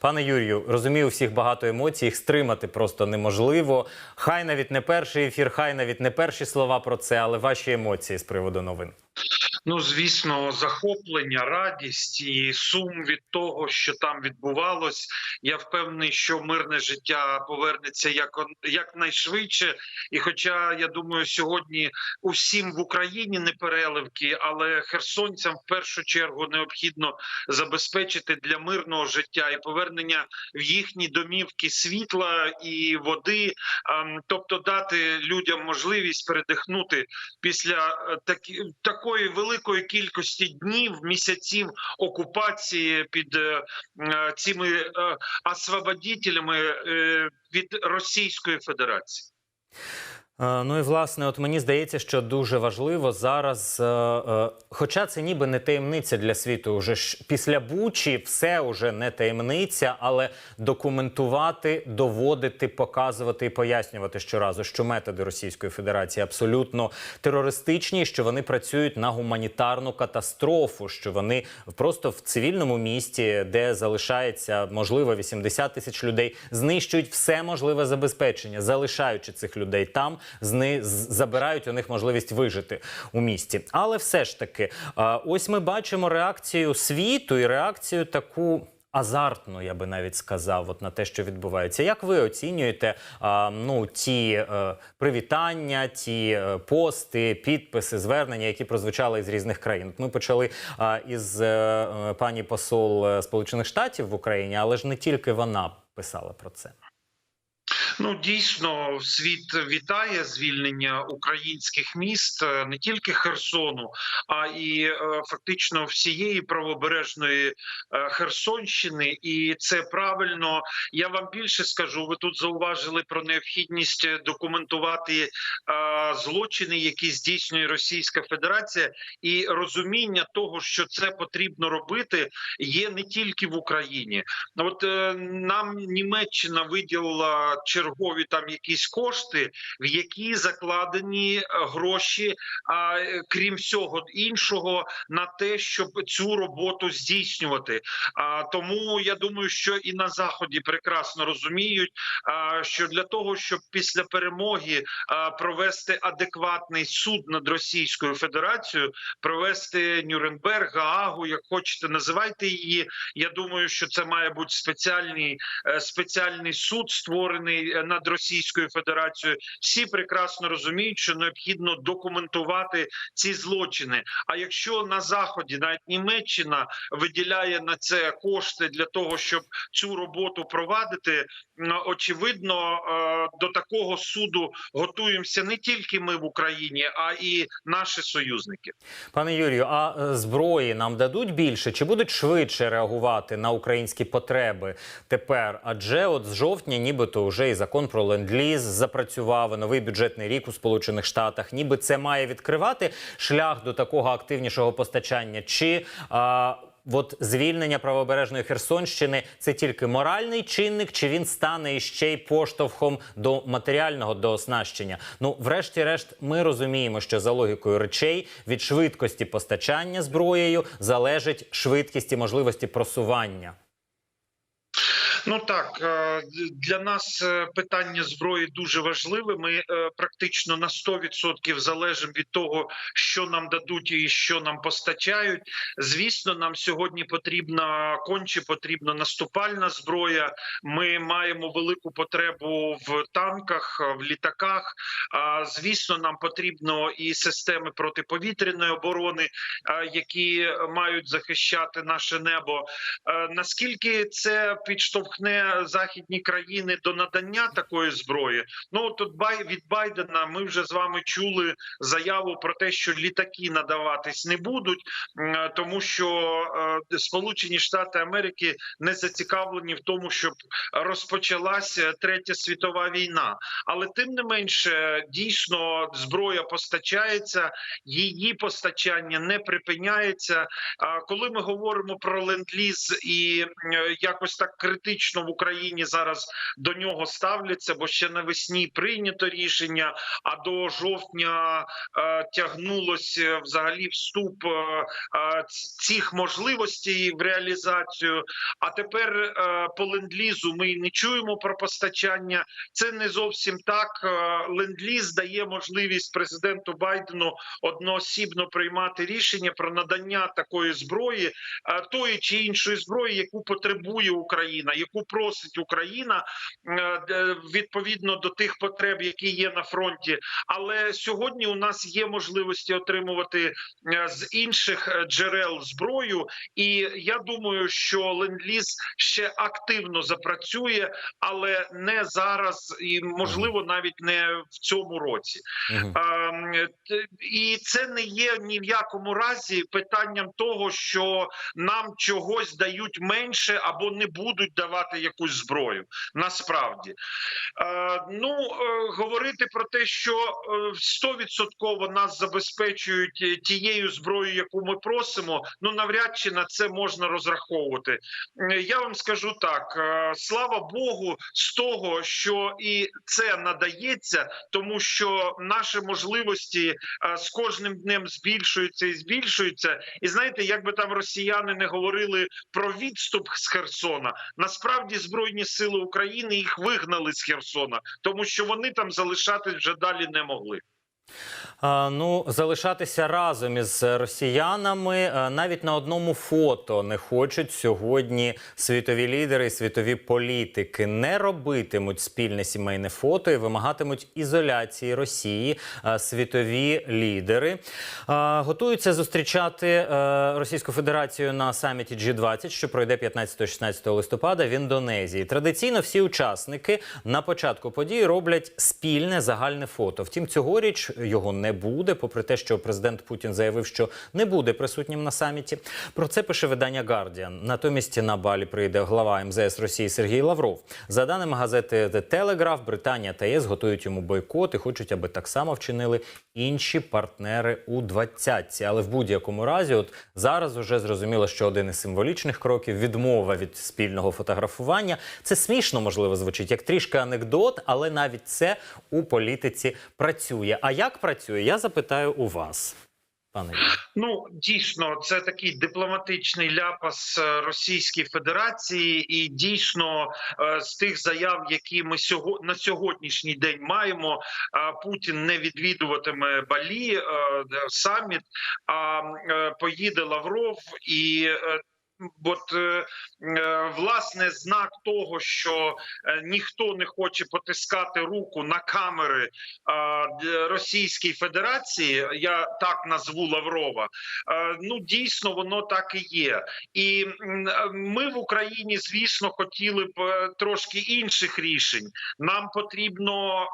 Пане Юрію, розумію, всіх багато емоцій, їх стримати просто неможливо. Хай навіть не перший ефір, хай навіть не перші слова про це, але ваші емоції з приводу новин. Ну, звісно, захоплення, радість і сум від того, що там відбувалось. Я впевнений, що мирне життя повернеться як якнайшвидше. І, хоча я думаю, сьогодні усім в Україні не переливки, але херсонцям в першу чергу необхідно забезпечити для мирного життя і повернення в їхні домівки світла і води, ем, тобто дати людям можливість передихнути після е, такої великої кількості днів, місяців окупації під е, е, цими освободителями е, від Російської Федерації. Е, Ну і власне, от мені здається, що дуже важливо зараз, е, е, хоча це ніби не таємниця для світу, уже ж після Бучі все уже не таємниця, але документувати, доводити, показувати і пояснювати щоразу, що методи Російської Федерації абсолютно терористичні, що вони працюють на гуманітарну катастрофу, що вони просто в цивільному місті, де залишається можливо 80 тисяч людей, знищують все можливе забезпечення, залишаючи цих людей там, з- забирають у них можливість вижити у місті. Але все ж таки, ось ми бачимо реакцію світу і реакцію таку. Азартно, я би навіть сказав, от на те, що відбувається. Як ви оцінюєте а, ну, ті е, привітання, ті е, пости, підписи, звернення, які прозвучали з різних країн? Ми почали а, із е, е, пані посол е, Сполучених Штатів в Україні, але ж не тільки вона писала про це. Ну дійсно, світ вітає звільнення українських міст е, не тільки Херсону, а і е, фактично всієї правобережної е, Херсонщини. І це правильно. Я вам більше скажу. Ви тут зауважили про необхідність документувати злочини, які здійснює Російська Федерація, і розуміння того, що це потрібно робити, є не тільки в Україні. От нам Німеччина виділила чергові там якісь кошти, в які закладені е, гроші, а е, крім всього іншого, на те, щоб цю роботу здійснювати. А тому я думаю, що і на заході прекрасно розуміють, що для того, щоб після перемоги провести адекватний суд над Російською Федерацією, провести Нюрнберг, Гаагу, як хочете, називайте її. Я думаю, що це має бути спеціальний е, спеціальний суд, створений над Російською Федерацією. Всі прекрасно розуміють, що необхідно документувати ці злочини. А якщо на заході навіть Німеччина виділяє на це кошти для того, щоб цю роботу провадити, очевидно, е, до такого суду готуємося не тільки ми в Україні, а і наші союзники. Пане Юрію, а е, зброї нам дадуть більше чи будуть швидше реагувати на українські потреби тепер? Адже от з жовтня, нібито вже і закон про ленд-ліз запрацював, новий бюджетний рік у Сполучених Штатах. Ніби це має відкривати шлях до такого активнішого постачання. Чи а, От звільнення правобережної Херсонщини це тільки моральний чинник, чи він стане іще й поштовхом до матеріального до оснащення? Ну, врешті-решт, ми розуміємо, що за логікою речей від швидкості постачання зброєю залежить швидкість і можливості просування. Ну так е, для нас е, питання зброї дуже важливе. Ми е, практично на 100% залежимо від того, що нам дадуть і що нам постачають. Звісно, нам сьогодні потрібна конче потрібна наступальна зброя. Ми маємо велику потребу в танках, в літаках. А звісно, нам потрібно і системи протиповітряної оборони, які мають захищати наше небо. Наскільки це підштовхне західні країни до надання такої зброї? Ну тут від Байдена ми вже з вами чули заяву про те, що літаки надаватись не будуть, тому що е, Сполучені Штати Америки не зацікавлені в тому, щоб розпочалася третя світова війна. Але тим не менше, дійсно зброя постачається, її постачання не припиняється. А коли ми говоримо про ленд-ліз і е, якось так критично скептично в Україні зараз до нього ставляться, бо ще навесні прийнято рішення, а до жовтня е, тягнулося взагалі вступ е, е, цих можливостей в реалізацію. А тепер е, по ленд-лізу ми не чуємо про постачання. Це не зовсім так. Е, Ленд-ліз дає можливість президенту Байдену одноосібно приймати рішення про надання такої зброї, е, тої чи іншої зброї, яку потребує Україна, яку просить Україна е, відповідно до тих потреб, які є на фронті. Але сьогодні у нас є можливості отримувати е, з інших е, джерел зброю, і я думаю, що ленд-ліз ще активно запрацює, але не зараз, і можливо навіть не в цьому році. І це не є ні в якому разі питанням того, що нам чогось дають менше або не будуть давати якусь зброю. Насправді, ну е, говорити про те, що е, стовідсотково нас забезпечують е, тією зброєю, яку ми просимо, ну навряд чи на це можна розраховувати. Е, Я вам скажу так: е, слава Богу, з того, що і це надається, тому що наші можливості е, з кожним днем збільшуються і збільшуються. І знаєте, як би там росіяни не говорили про відступ з Херсона, насправді збройні сили України їх вигнали з Херсона, тому що вони там залишатись вже далі не могли. Ну, залишатися разом із росіянами навіть на одному фото не хочуть сьогодні світові лідери і світові політики. Не робитимуть спільне сімейне фото і вимагатимуть ізоляції Росії. Світові лідери готуються зустрічати е, Російську Федерацію на саміті G20, що пройде 15-16 листопада в Індонезії. Традиційно всі учасники на початку події роблять спільне загальне фото. Втім, цьогоріч його не буде, попри те, що президент Путін заявив, що не буде присутнім на саміті. Про це пише видання Guardian. Натомість на Балі прийде глава МЗС Росії Сергій Лавров. За даними газети The Telegraph, Британія та ЄС готують йому бойкот і хочуть, аби так само вчинили інші партнери у двадцятці. Але в будь-якому разі, от зараз уже зрозуміло, що один із символічних кроків відмова від спільного фотографування. Це смішно, можливо, звучить як трішки анекдот, але навіть це у політиці працює. А як працює? Я запитаю у вас, пане Ну дійсно, це такий дипломатичний ляпас е, Російській Федерації, і дійсно е, з тих заяв, які ми сього на сьогоднішній день маємо, е, Путін не відвідуватиме Балі саміт, а поїде Лавров. І. От е, е, власне знак того, що е, ніхто не хоче потискати руку на камери Російській Федерації, я так назву Лаврова. Ну дійсно воно так і є. І ми в Україні, звісно, хотіли б трошки інших рішень. Нам потрібно,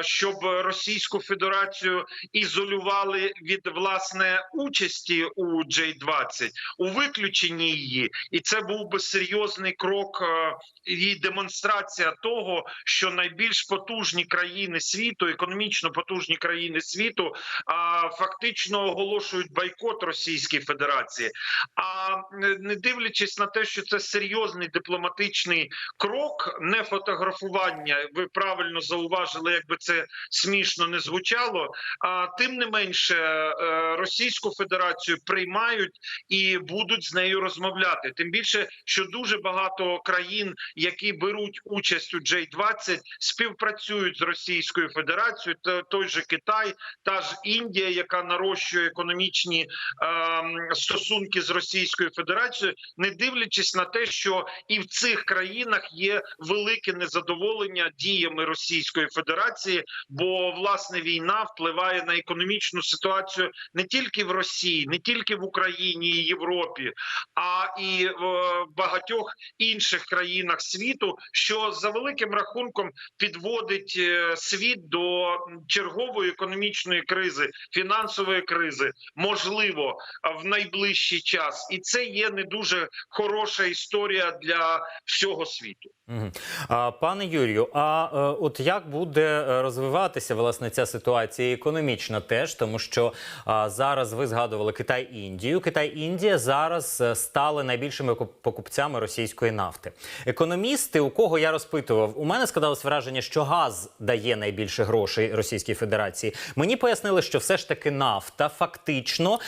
щоб Російську Федерацію ізолювали від власне участі у J-20, у виключенні її, і це був би серйозний крок е, і демонстрація того, що найбільш потужні країни світу, економічно потужні країни світу, фактично оголошують бойкот Російській Федерації. А е, не дивлячись на те, що це серйозний дипломатичний крок, не фотографування. Ви правильно зауважили, якби це смішно не звучало. А тим не менше, е, Російську Федерацію приймають і будуть з нею розмовляти. Тим більше, що дуже багато країн, які беруть участь у J-20, співпрацюють з Російською Федерацією. Та той же Китай, та ж Індія, яка нарощує економічні ем, стосунки з Російською Федерацією, не дивлячись на те, що і в цих країнах є велике незадоволення діями Російської Федерації, бо власне війна впливає на економічну ситуацію не тільки в Росії, не тільки в Україні і Європі, а і в багатьох інших країнах світу, що за великим рахунком підводить е, світ до чергової економічної кризи, фінансової кризи, можливо, в найближчий час, і це є не дуже хороша історія для всього світу. Пане Юрію, а е, от як буде е, розвиватися власне ця ситуація економічна теж, тому що зараз ви згадували Китай Індію. Китай Індія зараз стали найбільшими покупцями російської нафти. Економісти, у кого я розпитував, у мене складалось враження, що газ дає найбільше грошей Російській Федерації. Мені пояснили, що все ж таки нафта фактично.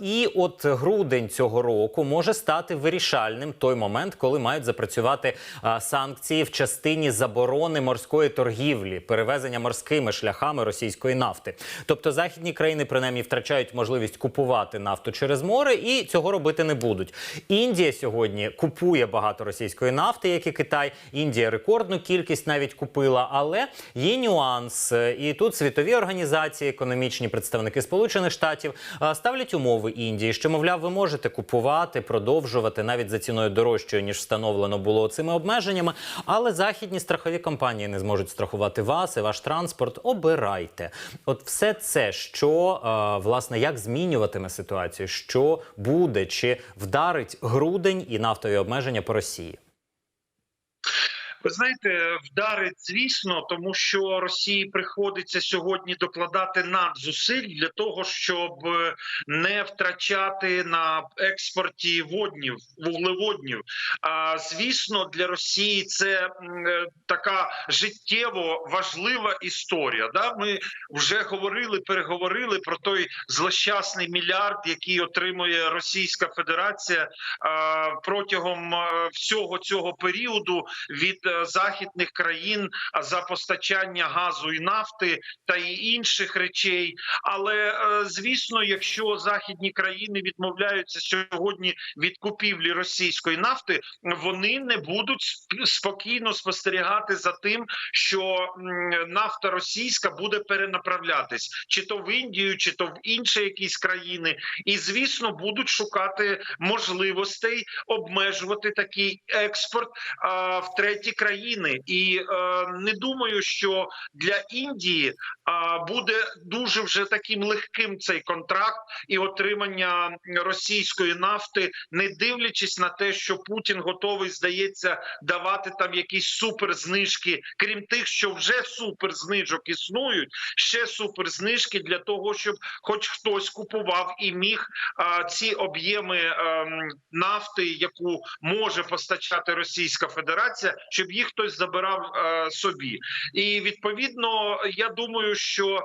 І от грудень цього року може стати вирішальним той момент, коли мають запрацювати санкції в частині заборони морської торгівлі, перевезення морськими шляхами російської нафти. Тобто західні країни принаймні втрачають можливість купувати нафту через море і цього робити не будуть. Індія сьогодні купує багато російської нафти, як і Китай. Індія рекордну кількість навіть купила, але є нюанс. І тут світові організації, економічні представники Сполучених Штатів ставлять умови Індії, що мовляв, ви можете купувати, продовжувати навіть за ціною дорожчою ніж встановлено було цими обмеженнями. Але західні страхові компанії не зможуть страхувати вас і ваш транспорт. Обирайте. От все це, що е, власне як змінюватиме ситуацію, що буде, чи вдарить грудень і нафтові обмеження по Росії. Ви знаєте, вдарить, звісно, тому що Росії приходиться сьогодні докладати надзусиль для того, щоб е, не втрачати на експорті воднів, вуглеводнів. А звісно, для Росії це е, така життєво важлива історія. Да, ми вже говорили, переговорили про той злощасний мільярд, який отримує Російська Федерація протягом е, всього цього періоду від західних країн за постачання газу і нафти та і інших речей. Але е, звісно, якщо західні країни відмовляються сьогодні від купівлі російської нафти, вони не будуть спокійно спостерігати за тим, що нафта російська буде перенаправлятись чи то в Індію, чи то в інші якісь країни, і звісно будуть шукати можливостей обмежувати такий експорт а, в треті країни. І е, не думаю, що для Індії а, буде дуже вже таким легким цей контракт і отримання російської нафти, не дивлячись на те, що Путін готовий, здається, давати там якісь суперзнижки, крім тих, що вже суперзнижок існують, ще суперзнижки для того, щоб хоч хтось купував і міг а, ці об'єми ем, нафти, яку може постачати Російська Федерація, щоб їх хтось забирав е, собі. І відповідно, я думаю, що е,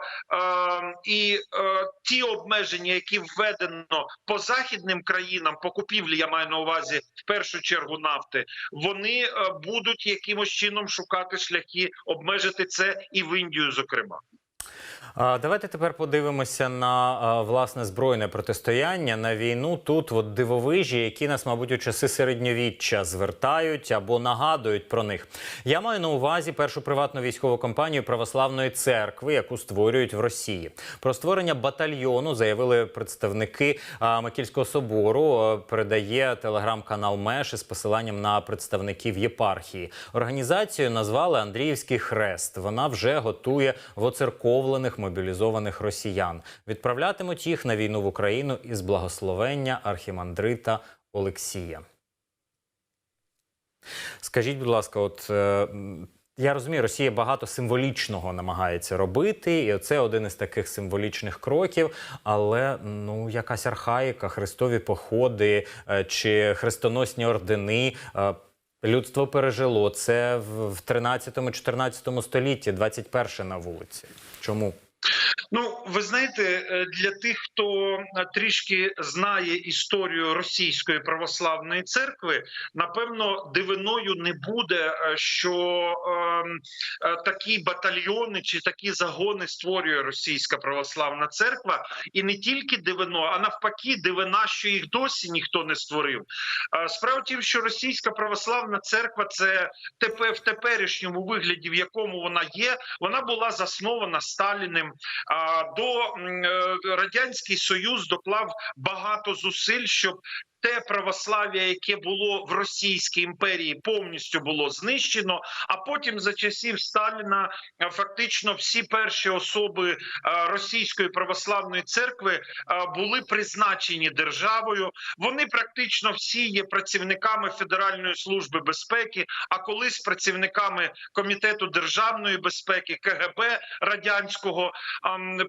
і е, ті обмеження, які введено по західним країнам, по купівлі, я маю на увазі в першу чергу нафти, вони е, будуть якимось чином шукати шляхи обмежити це і в Індію, зокрема. Давайте тепер подивимося на власне збройне протистояння на війну. Тут от дивовижі, які нас, мабуть, у часи середньовіччя звертають або нагадують про них. Я маю на увазі першу приватну військову компанію православної церкви, яку створюють в Росії. Про створення батальйону заявили представники а, Макільського собору. Передає телеграм-канал Меш із посиланням на представників єпархії. Організацію назвали Андріївський хрест. Вона вже готує воцерковлених мобілізованих росіян. Відправлятимуть їх на війну в Україну із благословення архімандрита Олексія. Скажіть, будь ласка, от е, я розумію, Росія багато символічного намагається робити, і це один із таких символічних кроків. Але ну якась архаїка, хрестові походи е, чи хрестоносні ордени. е, Людство пережило це в в 13-14 столітті, 21 на вулиці. Чому? Ну, ви знаєте, е, для тих, хто е, трішки знає історію російської православної церкви, напевно, дивиною не буде, е, що ем, е, такі батальйони чи такі загони створює російська православна церква, і не тільки дивино, а навпаки, дивина, що їх досі ніхто не створив. Справа тім, що російська православна церква це в теперішньому вигляді, в якому вона є, вона була заснована Сталіним. До е, радянський союз доклав багато зусиль, щоб те православ'я, яке було в Російській імперії, повністю було знищено. А потім за часів Сталіна е, фактично всі перші особи е, російської православної церкви е, були призначені державою. Вони практично всі є працівниками Федеральної служби безпеки, а колись працівниками комітету державної безпеки КГБ радянського.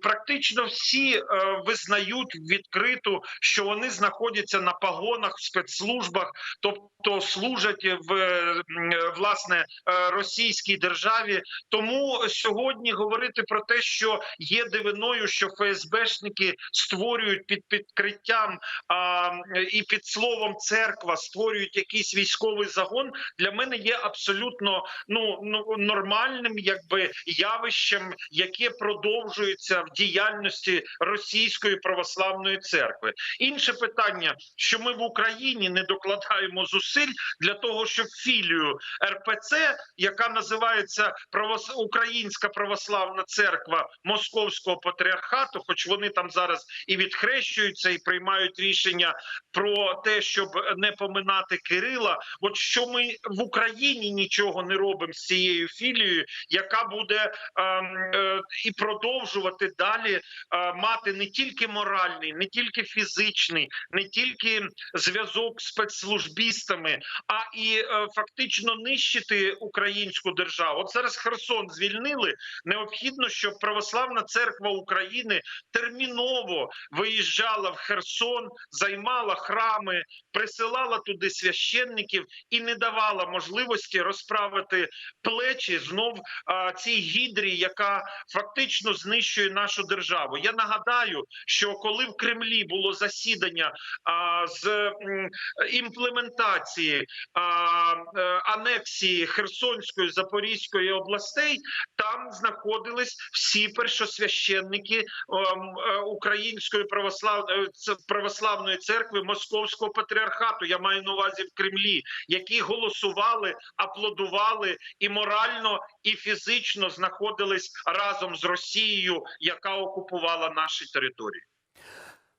Практично всі визнають відкрито, що вони знаходяться на пагорбі погонах, в спецслужбах, тобто служать в е, власне е, російській державі. Тому сьогодні говорити про те, що є дивиною, що ФСБшники створюють під підкриттям а, і під словом церква створюють якийсь військовий загон. Для мене є абсолютно ну, ну нормальним, якби явищем, яке продовжується в діяльності російської православної церкви. Інше питання, що ми в Україні не докладаємо зусиль для того, щоб філію РПЦ, яка називається. Українська православна церква Московського патріархату, хоч вони там зараз і відхрещуються, і приймають рішення про те, щоб не поминати Кирила. От що ми в Україні нічого не робимо з цією філією, яка буде ем, е, і продовжувати далі е, мати не тільки моральний, не тільки фізичний, не тільки зв'язок з спецслужбістами, а і е, фактично нищити українську державу. От зараз Херсон звільнили. Необхідно, щоб православна церква України терміново виїжджала в Херсон, займала храми, присилала туди священників і не давала можливості розправити плечі знов цій гідрі, яка фактично знищує нашу державу. Я нагадаю, що коли в Кремлі було засідання з імплементації е, анексії Херсонської Запорізької областей, там знаходились всі першосвященники е, Української православної православної церкви Московського патріархату. Я маю на увазі в Кремлі, які голосували, аплодували і морально, і фізично знаходились разом з Росією, яка окупувала наші території.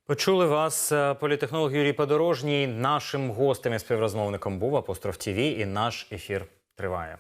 Почули вас е, політехнолог Юрій Подорожній. Нашим гостем і співрозмовником був Апостроф ТІВІ, і наш ефір триває.